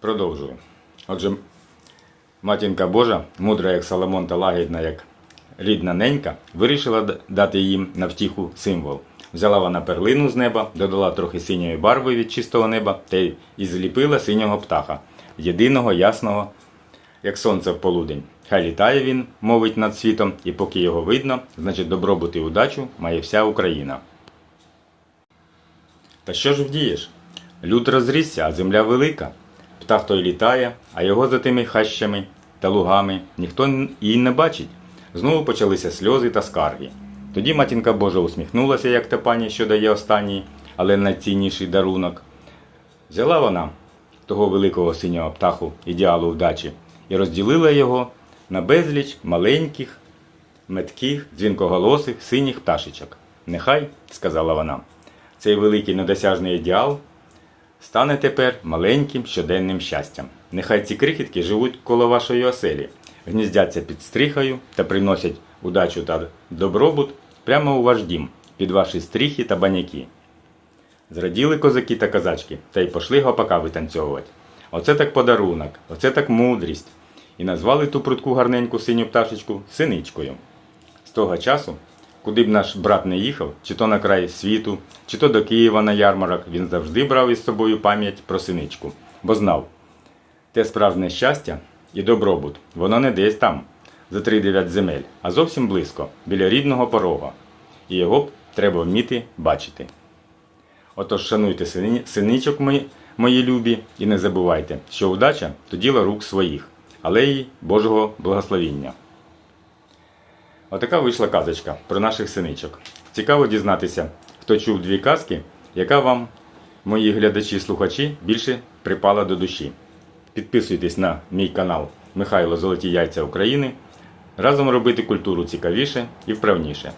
Продовжую. Отже, матінка Божа, мудра як Соломон та лагідна як рідна ненька, вирішила дати їм на втіху символ. Взяла вона перлину з неба, додала трохи синьої барви від чистого неба та й зліпила синього птаха, єдиного ясного, як сонце в полудень. Хай літає він, мовить над світом, і поки його видно, значить добробут і удачу має вся Україна. Та що ж вдієш? Люд розрісся, а земля велика. Птах той літає, а його за тими хащами та лугами ніхто і не бачить. Знову почалися сльози та скарги. Тоді матінка Божа усміхнулася, як та пані, що дає останній, але найцінніший дарунок. Взяла вона того великого синього птаху ідеалу вдачі і розділила його на безліч маленьких, метких, дзвінкоголосих синіх пташечок. Нехай, сказала вона, цей великий недосяжний ідеал стане тепер маленьким щоденним щастям. Нехай ці крихітки живуть коло вашої оселі, гніздяться під стріхою та приносять удачу та добробут прямо у ваш дім, під ваші стріхи та баняки. Зраділи козаки та козачки, та й пошли гопака витанцьовувати. Оце так подарунок, оце так мудрість. І назвали ту прудку гарненьку синю пташечку синичкою. З того часу, куди б наш брат не їхав, чи то на край світу, чи то до Києва на ярмарок, він завжди брав із собою пам'ять про синичку, бо знав, те справжнє щастя і добробут, воно не десь там, за три дев'ять земель, а зовсім близько, біля рідного порога. І його б треба вміти бачити. Отож, шануйте сини- синичок мої, мої любі, і не забувайте, що удача то діло рук своїх, але й Божого благословіння. Отака вийшла казочка про наших синичок. Цікаво дізнатися, хто чув дві казки, яка вам, мої глядачі-слухачі, більше припала до душі. Підписуйтесь на мій канал Михайло Золоті Яйця України. Разом робити культуру цікавіше і вправніше.